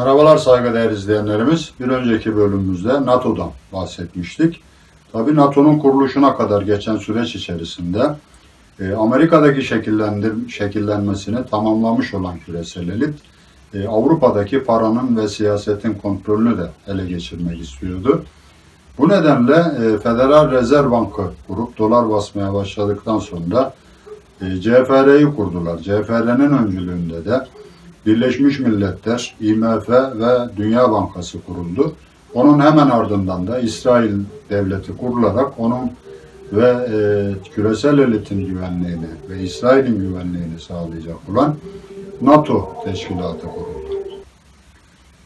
Merhabalar saygıdeğer izleyenlerimiz. Bir önceki bölümümüzde NATO'dan bahsetmiştik. Tabii NATO'nun kuruluşuna kadar geçen süreç içerisinde e, Amerika'daki şekillendir, şekillenmesini tamamlamış olan küresel elit e, Avrupa'daki paranın ve siyasetin kontrolünü de ele geçirmek istiyordu. Bu nedenle e, Federal Rezerv Bankı kurup dolar basmaya başladıktan sonra CFR'yi kurdular. CFR'nin öncülüğünde de Birleşmiş Milletler, IMF ve Dünya Bankası kuruldu. Onun hemen ardından da İsrail devleti kurularak onun ve e, küresel elitin güvenliğini ve İsrail'in güvenliğini sağlayacak olan NATO teşkilatı kuruldu.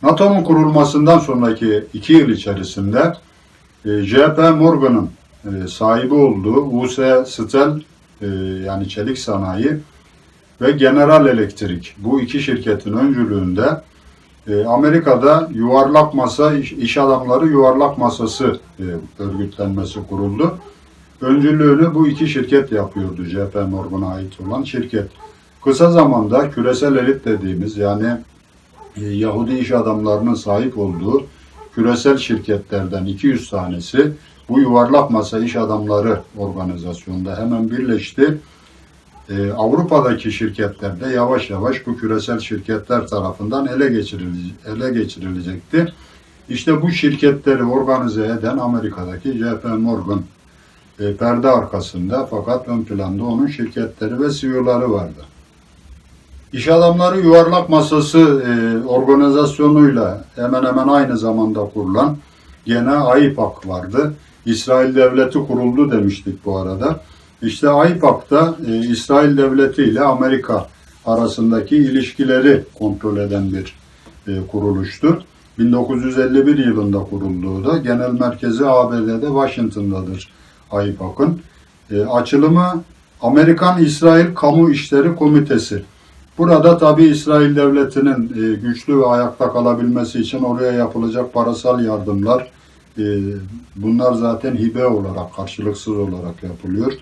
NATO'nun kurulmasından sonraki iki yıl içerisinde e, JP Morgan'ın e, sahibi olduğu US Steel e, yani çelik sanayi ve General Electric bu iki şirketin öncülüğünde e, Amerika'da yuvarlak masa iş, iş adamları yuvarlak masası e, örgütlenmesi kuruldu. Öncülüğünü bu iki şirket yapıyordu JP Morgan'a ait olan şirket. Kısa zamanda küresel elit dediğimiz yani e, Yahudi iş adamlarının sahip olduğu küresel şirketlerden 200 tanesi bu yuvarlak masa iş adamları organizasyonda hemen birleşti. Ee, Avrupa'daki şirketler de yavaş yavaş bu küresel şirketler tarafından ele, geçirile- ele geçirilecekti. İşte bu şirketleri organize eden Amerika'daki JP Morgan e, perde arkasında fakat ön planda onun şirketleri ve CEO'ları vardı. İş adamları yuvarlak masası e, organizasyonuyla hemen hemen aynı zamanda kurulan gene AIPAC vardı. İsrail devleti kuruldu demiştik bu arada. İşte AIPAC'ta e, İsrail devleti ile Amerika arasındaki ilişkileri kontrol eden bir e, kuruluştu. 1951 yılında kurulduğu da genel merkezi ABD'de Washington'dadır AIPAC'ın. E, açılımı Amerikan-İsrail Kamu İşleri Komitesi. Burada tabi İsrail devletinin e, güçlü ve ayakta kalabilmesi için oraya yapılacak parasal yardımlar, e, bunlar zaten hibe olarak, karşılıksız olarak yapılıyor.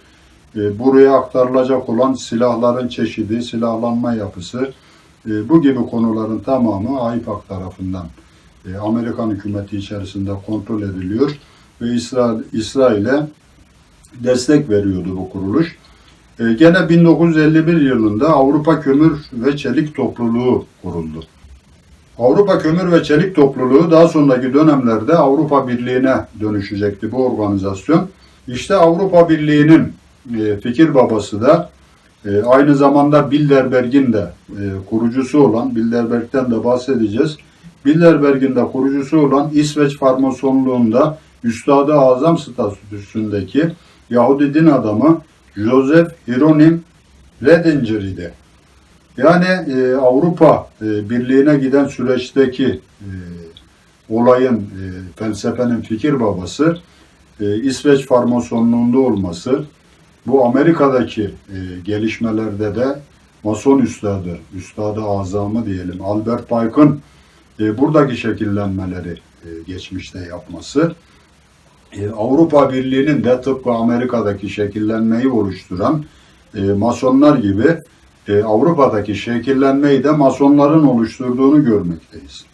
E, buraya aktarılacak olan silahların çeşidi, silahlanma yapısı, e, bu gibi konuların tamamı AIPAC tarafından e, Amerikan hükümeti içerisinde kontrol ediliyor ve İsrail İsrail'e destek veriyordu bu kuruluş. Gene 1951 yılında Avrupa Kömür ve Çelik Topluluğu kuruldu. Avrupa Kömür ve Çelik Topluluğu daha sonraki dönemlerde Avrupa Birliği'ne dönüşecekti bu organizasyon. İşte Avrupa Birliği'nin e, fikir babası da e, aynı zamanda Bilderberg'in de e, kurucusu olan, Bilderberg'den de bahsedeceğiz. Bilderberg'in de kurucusu olan İsveç Farmasonluğu'nda Üstadı Azam statüsündeki Yahudi din adamı Joseph Hieronym Redinger idi. Yani e, Avrupa e, Birliği'ne giden süreçteki e, olayın, e, felsefenin fikir babası e, İsveç Farmasonluğu'nda olması, bu Amerika'daki e, gelişmelerde de Mason üstadı, üstadı azamı diyelim, Albert Pike'ın e, buradaki şekillenmeleri e, geçmişte yapması, e, Avrupa Birliği'nin de tıpkı Amerika'daki şekillenmeyi oluşturan e, Masonlar gibi e, Avrupa'daki şekillenmeyi de Masonların oluşturduğunu görmekteyiz.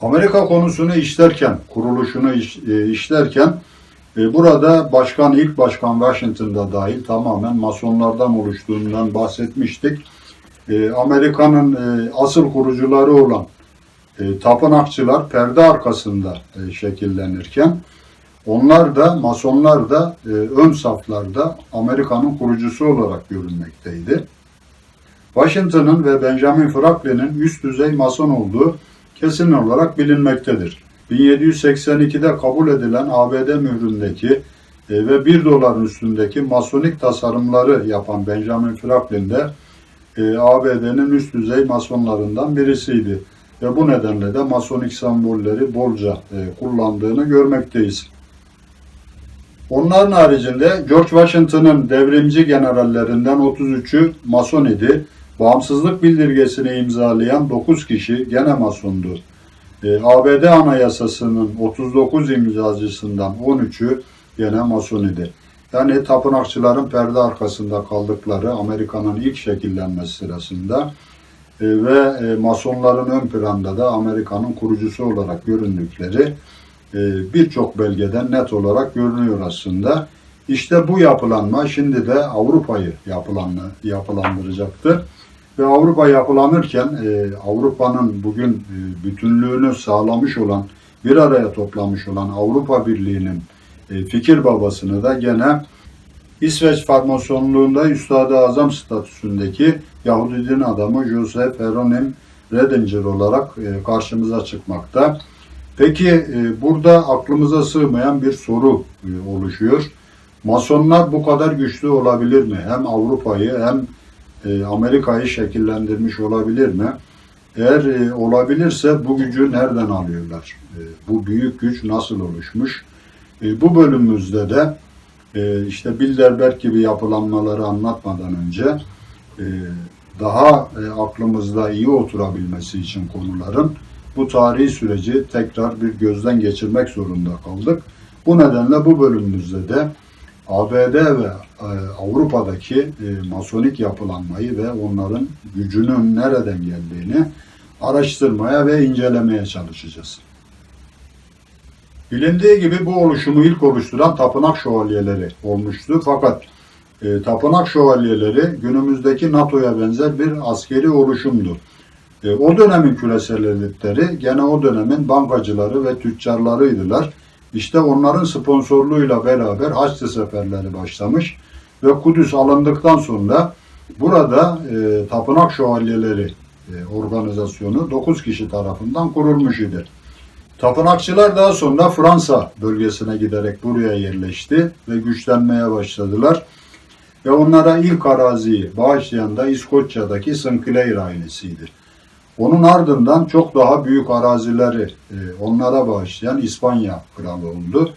Amerika konusunu işlerken, kuruluşunu iş- e, işlerken burada başkan, ilk başkan Washington'da dahil tamamen Masonlardan oluştuğundan bahsetmiştik. E, Amerika'nın e, asıl kurucuları olan e, tapınakçılar perde arkasında e, şekillenirken onlar da Masonlar da e, ön saflarda Amerika'nın kurucusu olarak görünmekteydi. Washington'ın ve Benjamin Franklin'in üst düzey Mason olduğu kesin olarak bilinmektedir. 1782'de kabul edilen ABD mühründeki e, ve 1 doların üstündeki masonik tasarımları yapan Benjamin Franklin de e, ABD'nin üst düzey masonlarından birisiydi. Ve bu nedenle de masonik sembolleri bolca e, kullandığını görmekteyiz. Onların haricinde George Washington'ın devrimci generallerinden 33'ü Mason idi. Bağımsızlık bildirgesini imzalayan 9 kişi gene Masondu. E, ABD Anayasası'nın 39 imzacısından 13'ü gene Mason idi. Yani tapınakçıların perde arkasında kaldıkları Amerika'nın ilk şekillenmesi sırasında e, ve e, masonların ön planda da Amerika'nın kurucusu olarak göründükleri e, birçok belgeden net olarak görünüyor aslında. İşte bu yapılanma şimdi de Avrupa'yı yapılanla, yapılandıracaktır. Ve Avrupa yapılanırken e, Avrupa'nın bugün e, bütünlüğünü sağlamış olan, bir araya toplamış olan Avrupa Birliği'nin e, fikir babasını da gene İsveç Farmasonluğunda Üstad-ı Azam statüsündeki Yahudi din adamı Joseph Hieronym Redinger olarak e, karşımıza çıkmakta. Peki e, burada aklımıza sığmayan bir soru e, oluşuyor. Masonlar bu kadar güçlü olabilir mi? Hem Avrupa'yı hem e, Amerika'yı şekillendirmiş olabilir mi? Eğer e, olabilirse bu gücü nereden alıyorlar? E, bu büyük güç nasıl oluşmuş? Bu bölümümüzde de işte Bilderberg gibi yapılanmaları anlatmadan önce daha aklımızda iyi oturabilmesi için konuların bu tarihi süreci tekrar bir gözden geçirmek zorunda kaldık. Bu nedenle bu bölümümüzde de ABD ve Avrupa'daki e, masonik yapılanmayı ve onların gücünün nereden geldiğini araştırmaya ve incelemeye çalışacağız. Bilindiği gibi bu oluşumu ilk oluşturan tapınak şövalyeleri olmuştu. Fakat e, tapınak şövalyeleri günümüzdeki NATO'ya benzer bir askeri oluşumdu. E, o dönemin küresel elitleri gene o dönemin bankacıları ve tüccarlarıydılar. İşte onların sponsorluğuyla beraber Haçlı seferleri başlamış ve Kudüs alındıktan sonra burada e, tapınak şövalyeleri e, organizasyonu 9 kişi tarafından kurulmuş idi. Tapınakçılar daha sonra Fransa bölgesine giderek buraya yerleşti ve güçlenmeye başladılar. Ve onlara ilk araziyi bağışlayan da İskoçya'daki Sinclair ailesiydi. Onun ardından çok daha büyük arazileri e, onlara bağışlayan İspanya kralı oldu.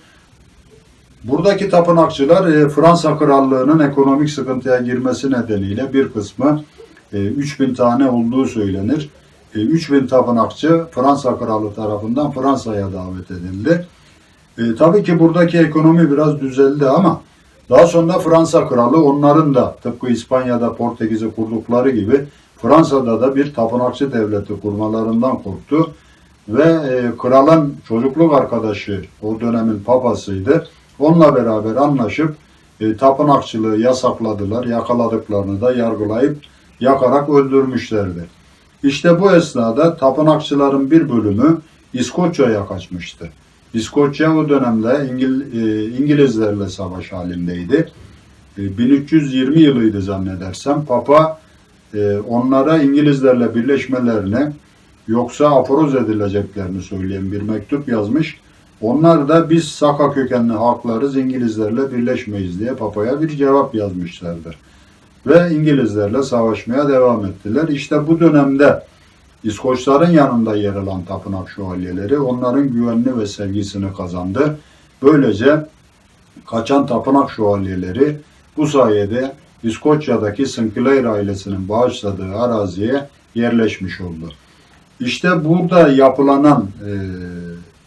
Buradaki tapınakçılar e, Fransa krallığının ekonomik sıkıntıya girmesi nedeniyle bir kısmı e, 3000 tane olduğu söylenir. E, 3000 tapınakçı Fransa kralı tarafından Fransa'ya davet edildi. E, tabii ki buradaki ekonomi biraz düzeldi ama daha sonra Fransa kralı onların da tıpkı İspanya'da Portekiz'i kurdukları gibi Fransa'da da bir tapınakçı devleti kurmalarından korktu. Ve e, kralın çocukluk arkadaşı o dönemin papasıydı. Onunla beraber anlaşıp e, tapınakçılığı yasakladılar. Yakaladıklarını da yargılayıp yakarak öldürmüşlerdi. İşte bu esnada tapınakçıların bir bölümü İskoçya'ya kaçmıştı. İskoçya o dönemde İngil, e, İngilizlerle savaş halindeydi. E, 1320 yılıydı zannedersem. Papa e, onlara İngilizlerle birleşmelerini yoksa aforoz edileceklerini söyleyen bir mektup yazmış. Onlar da biz Saka kökenli halklarız İngilizlerle birleşmeyiz diye Papa'ya bir cevap yazmışlardır. Ve İngilizlerle savaşmaya devam ettiler. İşte bu dönemde İskoçların yanında yer alan tapınak şövalyeleri onların güvenini ve sevgisini kazandı. Böylece kaçan tapınak şövalyeleri bu sayede İskoçya'daki Sinclair ailesinin bağışladığı araziye yerleşmiş oldu. İşte burada yapılanan e,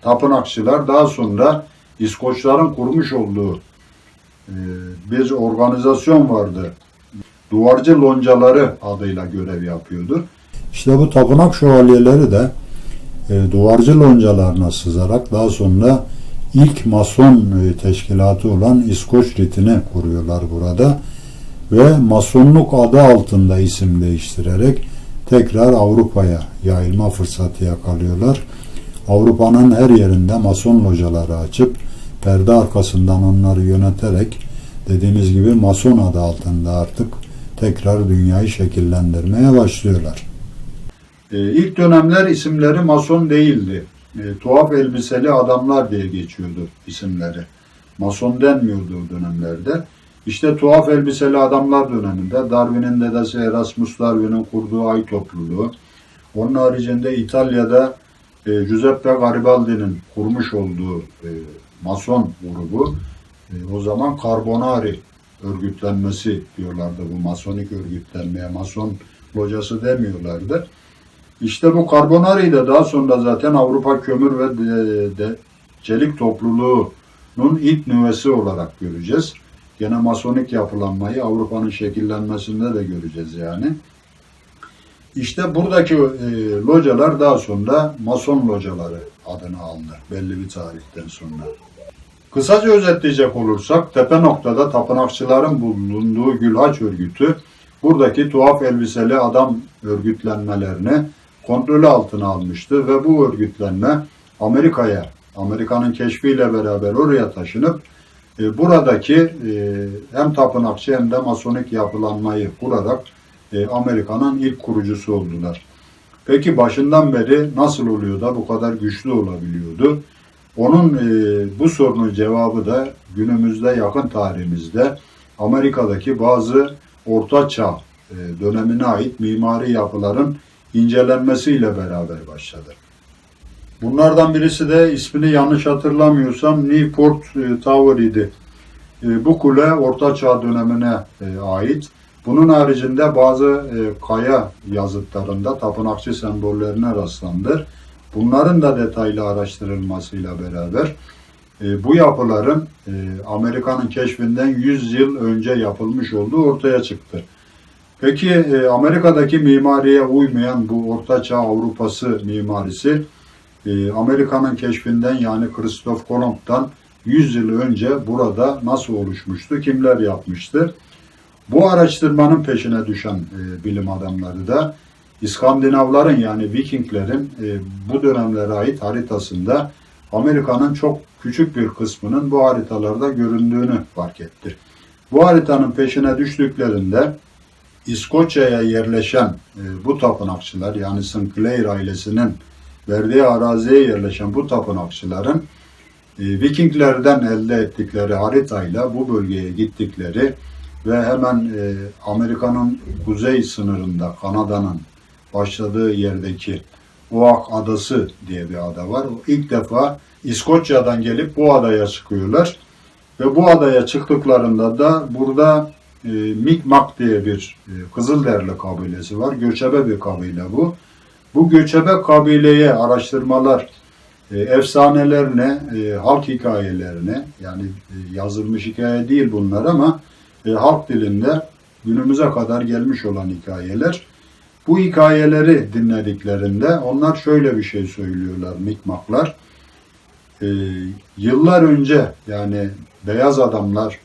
tapınakçılar daha sonra İskoçların kurmuş olduğu e, bir organizasyon vardı. Duvarcı loncaları adıyla görev yapıyordu. İşte bu tapınak şövalyeleri de e, duvarcı loncalarına sızarak daha sonra ilk mason e, teşkilatı olan İskoç Ritini kuruyorlar burada ve masonluk adı altında isim değiştirerek tekrar Avrupa'ya yayılma fırsatı yakalıyorlar. Avrupa'nın her yerinde mason locaları açıp perde arkasından onları yöneterek dediğimiz gibi mason adı altında artık tekrar dünyayı şekillendirmeye başlıyorlar. Ee, ilk dönemler isimleri mason değildi. Ee, tuhaf elbiseli adamlar diye geçiyordu isimleri. Mason denmiyordu o dönemlerde. İşte tuhaf elbiseli adamlar döneminde Darwin'in dedesi Erasmus Darwin'in kurduğu ay topluluğu, onun haricinde İtalya'da e, Giuseppe Garibaldi'nin kurmuş olduğu e, Mason grubu, e, o zaman Carbonari örgütlenmesi diyorlardı bu masonik örgütlenmeye, mason locası demiyorlardı. İşte bu Carbonari'yi de daha sonra zaten Avrupa Kömür ve de, de, Çelik Topluluğu'nun ilk nüvesi olarak göreceğiz. Gene masonik yapılanmayı Avrupa'nın şekillenmesinde de göreceğiz yani. İşte buradaki e, localar daha sonra Mason locaları adını aldı belli bir tarihten sonra. Kısaca özetleyecek olursak tepe noktada tapınakçıların bulunduğu Gülhaç örgütü buradaki tuhaf elbiseli adam örgütlenmelerini kontrolü altına almıştı ve bu örgütlenme Amerika'ya, Amerika'nın keşfiyle beraber oraya taşınıp e, buradaki e, hem tapınakçı hem de masonik yapılanmayı kurarak e, Amerika'nın ilk kurucusu oldular. Peki başından beri nasıl oluyor da bu kadar güçlü olabiliyordu? Onun e, bu sorunun cevabı da günümüzde yakın tarihimizde Amerika'daki bazı Orta Çağ e, dönemine ait mimari yapıların incelenmesiyle beraber başladı. Bunlardan birisi de ismini yanlış hatırlamıyorsam Newport e, Tower idi. E, bu kule Orta Çağ dönemine ait. Bunun haricinde bazı e, kaya yazıtlarında tapınakçı sembollerine rastlandır. Bunların da detaylı araştırılmasıyla beraber e, bu yapıların e, Amerika'nın keşfinden 100 yıl önce yapılmış olduğu ortaya çıktı. Peki e, Amerika'daki mimariye uymayan bu Ortaçağ Avrupası mimarisi e, Amerika'nın keşfinden yani Christoph Kolomb'dan 100 yıl önce burada nasıl oluşmuştu, kimler yapmıştı? Bu araştırmanın peşine düşen e, bilim adamları da İskandinavların yani Vikinglerin e, bu dönemlere ait haritasında Amerika'nın çok küçük bir kısmının bu haritalarda göründüğünü fark etti. Bu haritanın peşine düştüklerinde İskoçya'ya yerleşen e, bu tapınakçılar yani Sinclair ailesinin verdiği araziye yerleşen bu tapınakçıların e, Vikinglerden elde ettikleri haritayla bu bölgeye gittikleri ve hemen e, Amerika'nın kuzey sınırında Kanada'nın başladığı yerdeki Oak Adası diye bir ada var. İlk defa İskoçya'dan gelip bu adaya çıkıyorlar. Ve bu adaya çıktıklarında da burada e, Mikmak diye bir e, Kızılderili kabilesi var. Göçebe bir kabile bu. Bu göçebe kabileye araştırmalar, e, efsanelerine, e, halk hikayelerine yani e, yazılmış hikaye değil bunlar ama e, halk dilinde günümüze kadar gelmiş olan hikayeler. Bu hikayeleri dinlediklerinde onlar şöyle bir şey söylüyorlar Mikmaklar. E, yıllar önce yani beyaz adamlar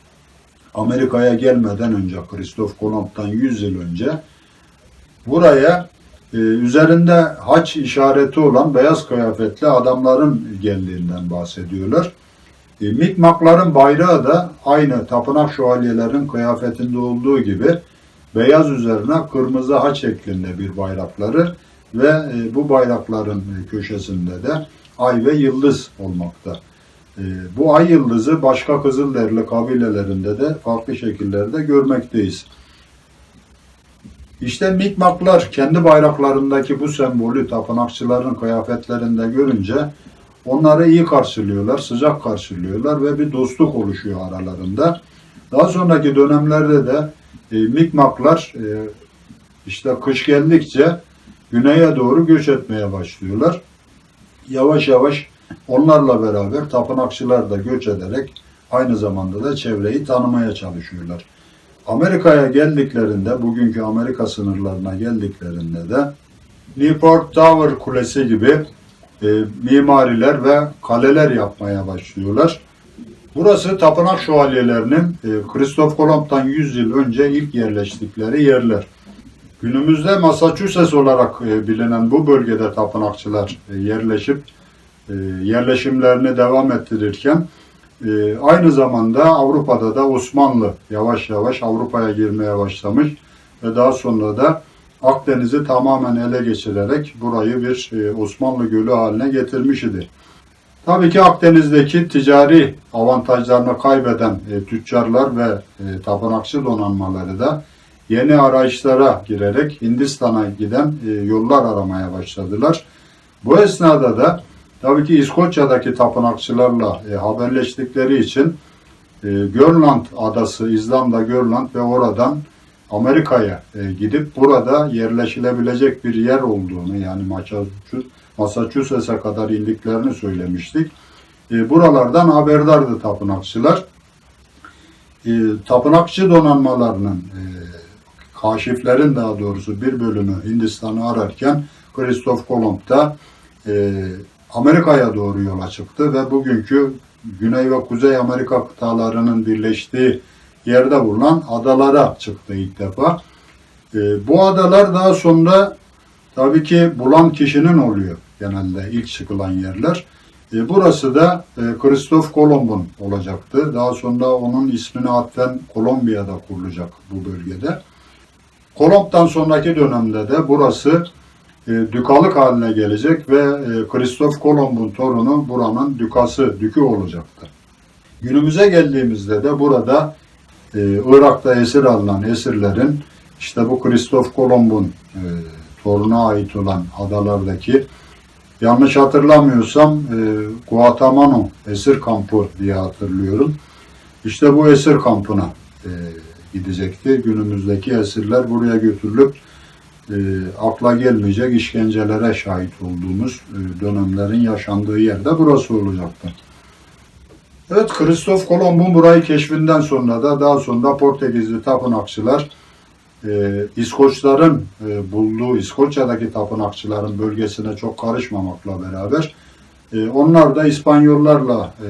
Amerika'ya gelmeden önce Christoph Kolomb'dan 100 yıl önce buraya e, üzerinde haç işareti olan beyaz kıyafetli adamların geldiğinden bahsediyorlar. E, Mikmakların bayrağı da aynı tapınak şövalyelerin kıyafetinde olduğu gibi beyaz üzerine kırmızı haç şeklinde bir bayrakları ve e, bu bayrakların köşesinde de ay ve yıldız olmakta. E, bu ay yıldızı başka Kızılderili kabilelerinde de farklı şekillerde görmekteyiz. İşte Mikmaklar kendi bayraklarındaki bu sembolü tapınakçıların kıyafetlerinde görünce onları iyi karşılıyorlar, sıcak karşılıyorlar ve bir dostluk oluşuyor aralarında. Daha sonraki dönemlerde de e, Mikmaklar e, işte kış geldikçe güneye doğru göç etmeye başlıyorlar. Yavaş yavaş onlarla beraber tapınakçılar da göç ederek aynı zamanda da çevreyi tanımaya çalışıyorlar. Amerika'ya geldiklerinde, bugünkü Amerika sınırlarına geldiklerinde de Newport Tower Kulesi gibi e, mimariler ve kaleler yapmaya başlıyorlar. Burası tapınak şövalyelerinin e, Christoph Kolomb'dan 100 yıl önce ilk yerleştikleri yerler. Günümüzde Massachusetts olarak e, bilinen bu bölgede tapınakçılar e, yerleşip e, yerleşimlerini devam ettirirken e, aynı zamanda Avrupa'da da Osmanlı yavaş yavaş Avrupa'ya girmeye başlamış ve daha sonra da Akdeniz'i tamamen ele geçirerek burayı bir e, Osmanlı Gölü haline getirmiş idi. Tabii ki Akdeniz'deki ticari avantajlarını kaybeden e, tüccarlar ve e, tapınakçı donanmaları da yeni arayışlara girerek Hindistan'a giden yollar aramaya başladılar. Bu esnada da tabii ki İskoçya'daki tapınakçılarla haberleştikleri için Görland adası, İzlanda Görland ve oradan Amerika'ya e, gidip burada yerleşilebilecek bir yer olduğunu yani Massachusetts- Massachusetts'e kadar indiklerini söylemiştik. E, buralardan haberdardı tapınakçılar. E, tapınakçı donanmalarının kaşiflerin daha doğrusu bir bölümü Hindistan'ı ararken Christoph Kolomb da Amerika'ya doğru yola çıktı ve bugünkü Güney ve Kuzey Amerika kıtalarının birleştiği yerde bulunan adalara çıktı ilk defa. E, bu adalar daha sonra tabii ki bulan kişinin oluyor genelde ilk çıkılan yerler. E, burası da e, Christoph Kolomb'un olacaktı. Daha sonra onun ismini atfen Kolombiya'da kurulacak bu bölgede. Kolomb'dan sonraki dönemde de burası e, dükalık haline gelecek ve e, Christoph Kolomb'un torunu buranın dükası, dükü olacaktı. Günümüze geldiğimizde de burada e, Irak'ta esir alınan esirlerin işte bu Christoph Kolomb'un e, toruna ait olan adalardaki yanlış hatırlamıyorsam e, Guantanamo esir kampı diye hatırlıyorum. İşte bu esir kampına e, gidecekti. Günümüzdeki esirler buraya götürülüp e, akla gelmeyecek işkencelere şahit olduğumuz e, dönemlerin yaşandığı yerde burası olacaktı. Evet, Christoph Kolomb'un burayı keşfinden sonra da daha sonra Portekizli tapınakçılar e, İskoçların e, bulduğu İskoçya'daki tapınakçıların bölgesine çok karışmamakla beraber e, onlar da İspanyollarla e,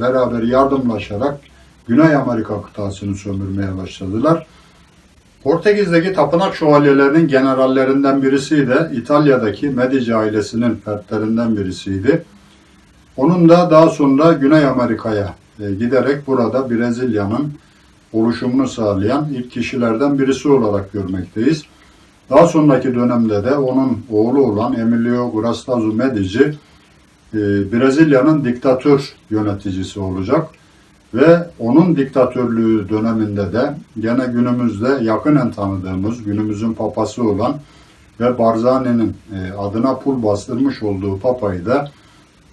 beraber yardımlaşarak Güney Amerika kıtasını sömürmeye başladılar. Portekiz'deki tapınak şövalyelerinin generallerinden birisi de İtalya'daki Medici ailesinin fertlerinden birisiydi. Onun da daha sonra Güney Amerika'ya e, giderek burada Brezilya'nın oluşumunu sağlayan ilk kişilerden birisi olarak görmekteyiz. Daha sonraki dönemde de onun oğlu olan Emilio Guastazzo Medici e, Brezilya'nın diktatör yöneticisi olacak ve onun diktatörlüğü döneminde de gene günümüzde yakinen tanıdığımız günümüzün papası olan ve Barzani'nin e, adına pul bastırmış olduğu papayı da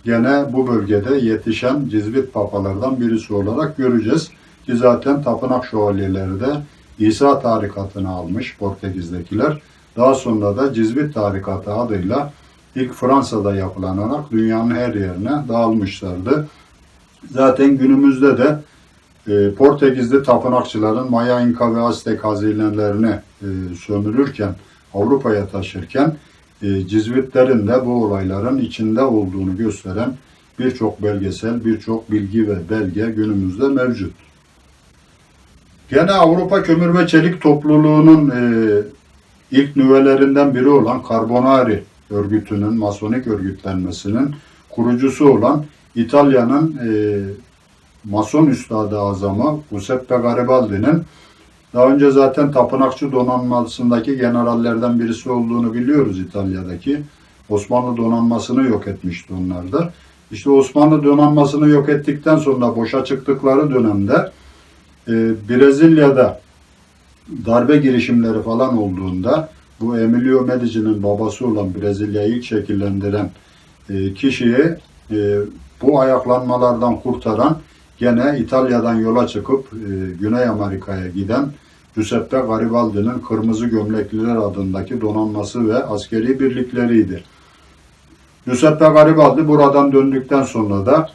gene bu bölgede yetişen Cizvit papalardan birisi olarak göreceğiz. Ki zaten tapınak şövalyeleri de İsa tarikatını almış Portekiz'dekiler. Daha sonra da Cizvit tarikatı adıyla ilk Fransa'da yapılanarak dünyanın her yerine dağılmışlardı. Zaten günümüzde de e, Portekizli tapınakçıların Maya, İnka ve Aztek hazinelerini e, sömürürken, Avrupa'ya taşırken e, Cizvitlerin de bu olayların içinde olduğunu gösteren birçok belgesel, birçok bilgi ve belge günümüzde mevcut. Gene Avrupa Kömür ve Çelik Topluluğu'nun e, ilk nüvelerinden biri olan Carbonari örgütünün, masonik örgütlenmesinin kurucusu olan İtalya'nın e, mason üstadı azamı Giuseppe Garibaldi'nin daha önce zaten tapınakçı donanmasındaki generallerden birisi olduğunu biliyoruz İtalya'daki. Osmanlı donanmasını yok etmişti onlar da. İşte Osmanlı donanmasını yok ettikten sonra boşa çıktıkları dönemde e, Brezilya'da darbe girişimleri falan olduğunda bu Emilio Medici'nin babası olan Brezilya'yı ilk şekillendiren e, kişiyi e, bu ayaklanmalardan kurtaran gene İtalya'dan yola çıkıp e, Güney Amerika'ya giden Giuseppe Garibaldi'nin Kırmızı Gömlekliler adındaki donanması ve askeri birlikleriydi. Giuseppe Garibaldi buradan döndükten sonra da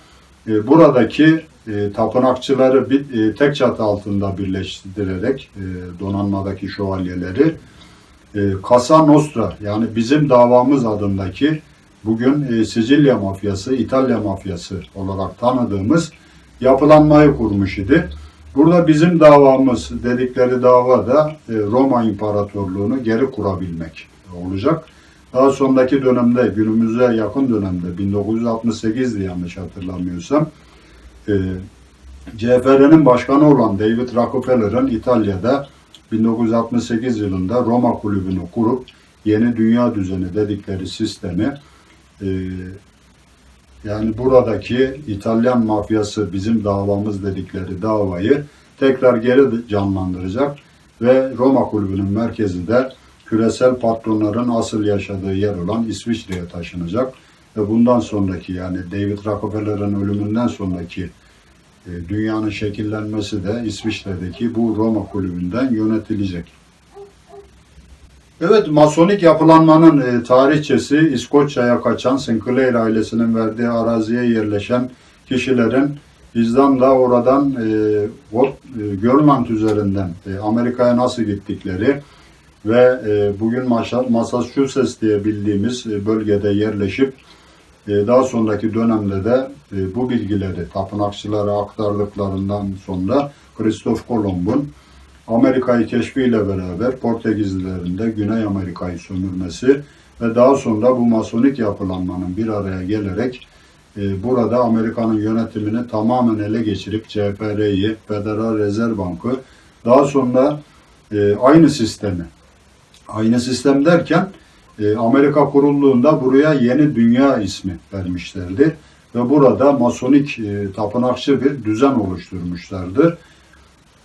e, buradaki e, tapınakçıları bir, e, tek çatı altında birleştirerek e, donanmadaki şövalyeleri e, Casa Nostra yani bizim davamız adındaki bugün e, Sicilya mafyası, İtalya mafyası olarak tanıdığımız yapılanmayı kurmuş idi. Burada bizim davamız dedikleri dava da e, Roma İmparatorluğunu geri kurabilmek olacak. Daha sonraki dönemde, günümüze yakın dönemde, 1968'di yanlış hatırlamıyorsam, e, CFR'nin başkanı olan David Rockefeller'ın İtalya'da 1968 yılında Roma kulübünü kurup yeni dünya düzeni dedikleri sistemi e, yani buradaki İtalyan mafyası bizim davamız dedikleri davayı tekrar geri canlandıracak ve Roma kulübünün merkezi de küresel patronların asıl yaşadığı yer olan İsviçre'ye taşınacak ve bundan sonraki yani David Rockefeller'ın ölümünden sonraki e, dünyanın şekillenmesi de İsviçre'deki bu Roma kulübünden yönetilecek. Evet, masonik yapılanmanın e, tarihçesi İskoçya'ya kaçan Sinclair ailesinin verdiği araziye yerleşen kişilerin Bizden de oradan e, o, e, Grönland üzerinden e, Amerika'ya nasıl gittikleri ve e, bugün Massachusetts diye bildiğimiz e, bölgede yerleşip e, daha sonraki dönemde de e, bu bilgileri tapınakçılara aktardıklarından sonra Christoph Kolomb'un Amerika'yı keşfiyle beraber Portekizlilerin de Güney Amerika'yı sömürmesi ve daha sonra bu masonik yapılanmanın bir araya gelerek e, burada Amerika'nın yönetimini tamamen ele geçirip CFR'yi, Federal Rezerv Bankı daha sonra e, aynı sistemi aynı sistem derken e, Amerika kurulduğunda buraya Yeni Dünya ismi vermişlerdi ve burada masonik e, tapınakçı bir düzen oluşturmuşlardır.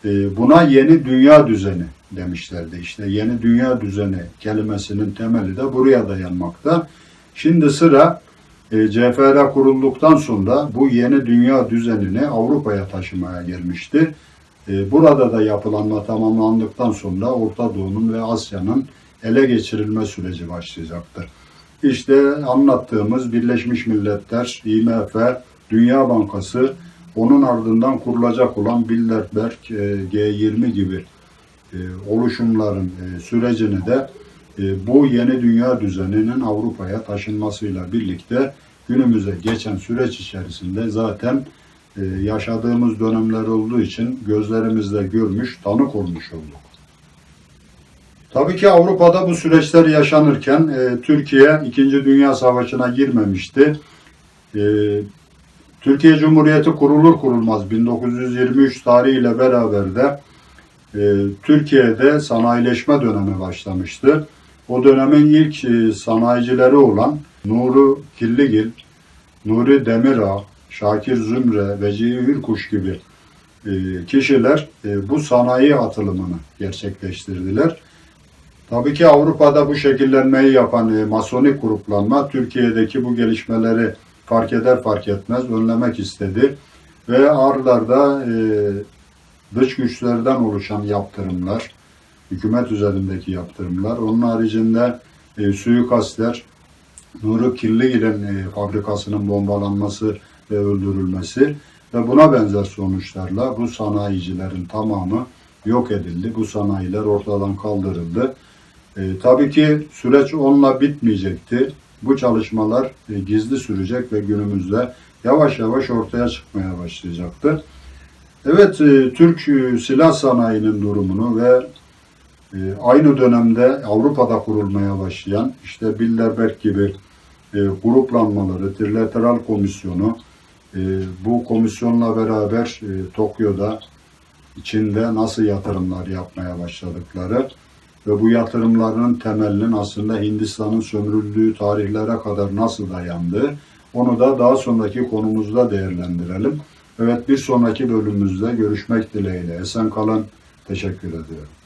E, buna Yeni Dünya Düzeni demişlerdi. İşte Yeni Dünya Düzeni kelimesinin temeli de buraya dayanmakta. Şimdi sıra e, CFR kurulduktan sonra bu Yeni Dünya Düzenini Avrupa'ya taşımaya gelmişti. E, burada da yapılanma tamamlandıktan sonra Orta Doğu'nun ve Asya'nın ele geçirilme süreci başlayacaktır. İşte anlattığımız Birleşmiş Milletler, IMF, Dünya Bankası, onun ardından kurulacak olan Bilderberg, e, G20 gibi e, oluşumların e, sürecini de bu yeni dünya düzeninin Avrupa'ya taşınmasıyla birlikte günümüze geçen süreç içerisinde zaten yaşadığımız dönemler olduğu için gözlerimizle görmüş, tanık olmuş olduk. Tabii ki Avrupa'da bu süreçler yaşanırken Türkiye 2. Dünya Savaşı'na girmemişti. Türkiye Cumhuriyeti kurulur kurulmaz 1923 tarihiyle beraber de e, Türkiye'de sanayileşme dönemi başlamıştı. O dönemin ilk e, sanayicileri olan Nuri Killigil, Nuri Demirağ, Şakir Zümre, Vecihi Hürkuş gibi e, kişiler e, bu sanayi atılımını gerçekleştirdiler. Tabii ki Avrupa'da bu şekillenmeyi yapan e, masonik gruplanma Türkiye'deki bu gelişmeleri fark eder fark etmez önlemek istedi. Ve ardlarda e, dış güçlerden oluşan yaptırımlar, hükümet üzerindeki yaptırımlar, onun haricinde e, suikastler, Nuri Kirligil'in e, fabrikasının bombalanması ve öldürülmesi ve buna benzer sonuçlarla bu sanayicilerin tamamı yok edildi. Bu sanayiler ortadan kaldırıldı. E, tabii ki süreç onunla bitmeyecekti. Bu çalışmalar e, gizli sürecek ve günümüzde yavaş yavaş ortaya çıkmaya başlayacaktı. Evet, e, Türk e, silah sanayinin durumunu ve aynı dönemde Avrupa'da kurulmaya başlayan işte Bilderberg gibi gruplanmaları, Trilateral Komisyonu, bu komisyonla beraber Tokyo'da içinde nasıl yatırımlar yapmaya başladıkları ve bu yatırımların temelinin aslında Hindistan'ın sömürüldüğü tarihlere kadar nasıl dayandığı onu da daha sonraki konumuzda değerlendirelim. Evet bir sonraki bölümümüzde görüşmek dileğiyle. Esen kalın. Teşekkür ediyorum.